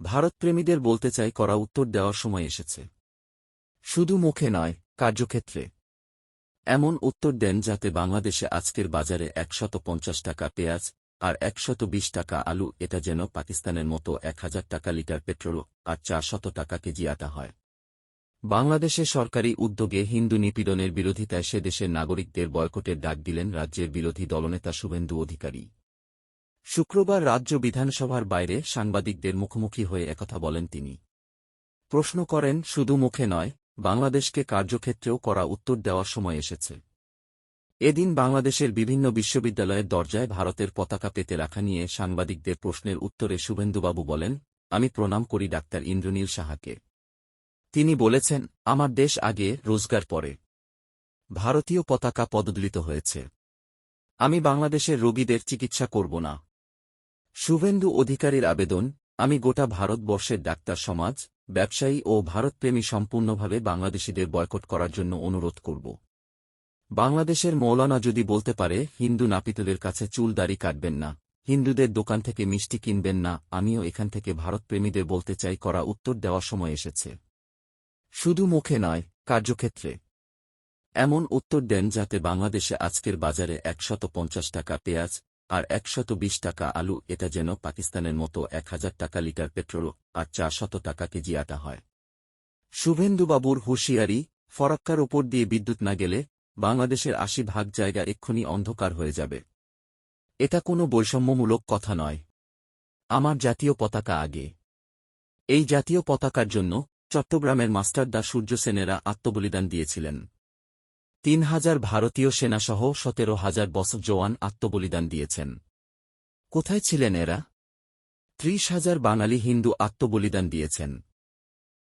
ভারতপ্রেমীদের বলতে চাই করা উত্তর দেওয়ার সময় এসেছে। শুধু মুখে নয়, কার্যক্ষেত্রে। এমন উত্তর দেন যাতে বাংলাদেশে আজকের বাজারে একশত পঞ্চাশ টাকা পেঁয়াজ আর একশত বিশ টাকা আলু, এটা যেন পাকিস্তানের মতো এক হাজার টাকা লিটার পেট্রোল আর চারশত টাকা কেজি আটা হয়। বাংলাদেশে সরকারি উদ্যোগে হিন্দু নিপীড়নের বিরোধিতায় সে দেশের নাগরিকদের বয়কটের ডাক দিলেন রাজ্যের বিরোধী দলনেতা শুভেন্দু অধিকারী। শুক্রবার রাজ্য বিধানসভার বাইরে সাংবাদিকদের মুখোমুখি হয়ে একথা বলেন তিনি। প্রশ্ন করেন, শুধু মুখে নয়, বাংলাদেশকে কার্যক্ষেত্রেও করা উত্তর দেওয়ার সময় এসেছে। এদিন বাংলাদেশের বিভিন্ন বিশ্ববিদ্যালয়ের দরজায় ভারতের পতাকা পেতে রাখা নিয়ে সাংবাদিকদের প্রশ্নের উত্তরে শুভেন্দুবাবু বলেন, আমি প্রণাম করি ডাক্তার ইন্দ্রনীল সাহাকে। তিনি বলেছেন, আমার দেশ আগে রোজগার পরে। ভারতীয় পতাকা পদদলিত হয়েছে। আমি বাংলাদেশের রোগীদের চিকিৎসা করব না। শুভেন্দু অধিকারীর আবেদন, আমি গোটা ভারতবর্ষের ডাক্তার সমাজ, ব্যবসায়ী ও ভারতপ্রেমী সম্পূর্ণভাবে বাংলাদেশিদের বয়কট করার জন্য অনুরোধ করব। বাংলাদেশের মৌলানা যদি বলতে পারে, হিন্দু নাপিতদের কাছে চুল দাড়ি কাটবেন না, হিন্দুদের দোকান থেকে মিষ্টি কিনবেন না, আমিও এখান থেকে ভারতপ্রেমীদের বলতে চাই করা উত্তর দেওয়ার সময় এসেছে। শুধু মুখে নয়, কার্যক্ষেত্রে। এমন উত্তর দেন যাতে বাংলাদেশে আজকের বাজারে একশত পঞ্চাশ টাকা পেঁয়াজ আর একশত বিশ টাকা আলু, এটা যেন পাকিস্তানের মতো এক হাজার টাকা লিটার পেট্রোল আর চারশত টাকা কেজি আটা হয়। শুভেন্দুবাবুর হুঁশিয়ারি, ফরাক্কার ওপর দিয়ে বিদ্যুৎ না গেলে, বাংলাদেশের আশি ভাগ জায়গা এক্ষুনি অন্ধকার হয়ে যাবে। এটা কোনো বৈষম্যমূলক কথা নয়। আমার জাতীয় পতাকা আগে। এই জাতীয় পতাকার জন্য চট্টগ্রামের মাস্টারদা সূর্য সেনেরা আত্মবলিদান দিয়েছিলেন। তিন হাজার ভারতীয় সেনাসহ সতেরো হাজার বছর জওয়ান আত্মবলিদান দিয়েছেন। কোথায় ছিলেন এরা? ত্রিশ হাজার বাঙালি হিন্দু আত্মবলিদান দিয়েছেন।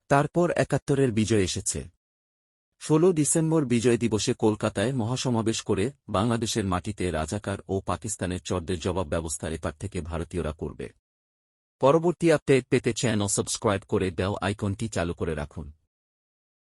তারপর একাত্তরের বিজয় এসেছে। ষোলো ডিসেম্বর বিজয় দিবসে কলকাতায় মহাসমাবেশ করে বাংলাদেশের মাটিতে রাজাকার ও পাকিস্তানের চরদের জবাব ব্যবস্থা এপার থেকে ভারতীয়রা করবে। পরবর্তী আপডেট পেতে চ্যানেল সাবস্ক্রাইব করে দেও আইকনটি চালু করে রাখুন।